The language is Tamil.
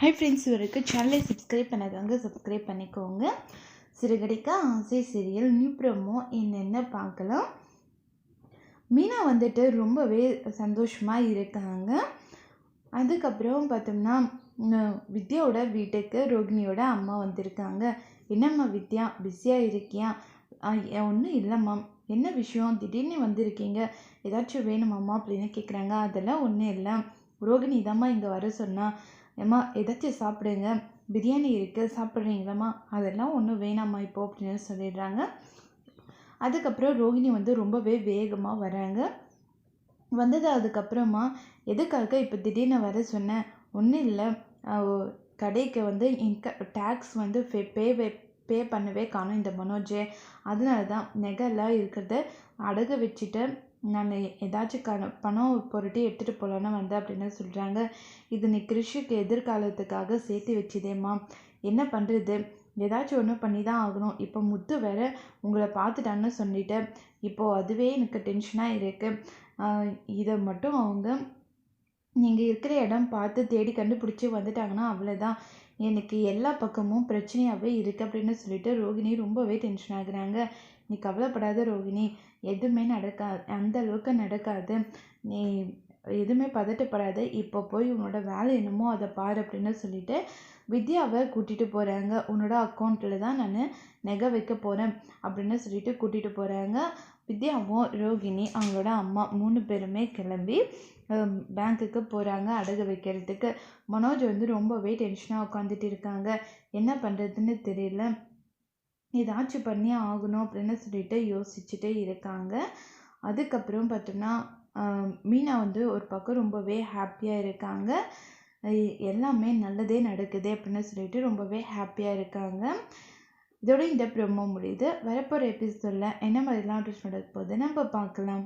ஹை ஃப்ரெண்ட்ஸ் இவருக்கு சேனலை சப்ஸ்கிரைப் பண்ணாதவங்க சப்ஸ்கிரைப் பண்ணிக்கோங்க. சிறுகடிக்க ஆசை சீரியல் நியூ ப்ரோமோ என்னென்ன பார்க்கலாம். மீனா வந்துட்டு ரொம்பவே சந்தோஷமாக இருக்காங்க. அதுக்கப்புறம் பார்த்தோம்னா வித்யாவோட வீட்டுக்கு ரோகிணியோட அம்மா வந்திருக்காங்க. என்னம்மா வித்யா பிஸியாக இருக்கியா? ஒன்றும் இல்லைம்மா என்ன விஷயம்? திடீர்னு வந்திருக்கீங்க. ஏதாச்சும் வேணுமாம்மா அப்படின்னு கேட்குறாங்க அதெல்லாம் ஒன்றும் இல்லை. ரோகிணி தாம்மா இங்கே வர சொன்னால் ஏம்மா ஏதாச்சும் சாப்பிடுங்க. பிரியாணி இருக்குது சாப்பிட்றீங்களாம்மா? அதெல்லாம் ஒன்றும் வேணாம்மா இப்போ அப்படின்னு சொல்லிடுறாங்க. அதுக்கப்புறம் ரோஹிணி வந்து ரொம்பவே வேகமாக வராங்க. வந்தது அதுக்கப்புறமா எதுக்காக இப்போ திடீர்னு வர சொன்னேன் ஒன்றும் இல்லை. கடைக்கு வந்து இன்க டேக்ஸ் வந்து பே பே பே பண்ணவே காணும் இந்த மனோஜே. அதனால தான் நெகெல்லாம் இருக்கிறத அடகு வச்சுட்டு நான் ஏதாச்சும் கண பணம் பொருட்டி எடுத்துகிட்டு போகலான்னு வந்தேன் அப்படின்னு சொல்கிறாங்க இது நீ கிருஷிக்கு எதிர்காலத்துக்காக சேர்த்து வச்சுதேம்மா. என்ன பண்ணுறது ஏதாச்சும் ஒன்று பண்ணி தான் ஆகணும். இப்போ முத்து வேற உங்களை பார்த்துட்டான்னு சொல்லிட்டு இப்போது அதுவே எனக்கு டென்ஷனாக இருக்குது இதை மட்டும் அவங்க நீங்கள் இருக்கிற இடம் பார்த்து தேடி கண்டுபிடிச்சி வந்துட்டாங்கன்னா அவ்வளோதான் எனக்கு எல்லா பக்கமும் பிரச்சனையாகவே இருக்குது அப்படின்னு சொல்லிட்டு ரோகிணி ரொம்பவே டென்ஷன் ஆகுறாங்க. நீ கவலைப்படாத ரோகிணி எதுவுமே நடக்காது அந்த அளவுக்கு நடக்காது. நீ எதுவுமே பதட்டப்படாத இப்போ போய் உன்னோட வேலை என்னமோ அதை பாரு அப்படின்னு சொல்லிட்டு வித்யாவை கூட்டிகிட்டு போகிறாங்க உன்னோட அக்கௌண்ட்டில் தான் நான் நகை வைக்க போகிறேன் அப்படின்னு சொல்லிட்டு கூட்டிகிட்டு போகிறாங்க வித்யாவும் ரோகிணி அவங்களோட அம்மா மூணு பேருமே கிளம்பி பேங்க்குக்கு போகிறாங்க அடகு வைக்கிறதுக்கு. மனோஜ் வந்து ரொம்பவே டென்ஷனாக உட்காந்துட்டு இருக்காங்க. என்ன பண்ணுறதுன்னு தெரியல. ஏதாச்சும் பண்ணி ஆகணும் அப்படின்னு சொல்லிட்டு யோசிச்சுட்டே இருக்காங்க. அதுக்கப்புறம் பார்த்தோம்னா மீனா வந்து ஒரு பக்கம் ரொம்பவே ஹாப்பியாக இருக்காங்க. எல்லாமே நல்லதே நடக்குது அப்படின்னு சொல்லிட்டு ரொம்பவே ஹாப்பியாக இருக்காங்க. இதோட இந்த ப்ரொமோ முடியுது. வரப்போகிற எபிசோடில் என்ன மாதிரிலாம் ட்விஸ்ட் நடக்க போகுது நம்ம பார்க்கலாம்.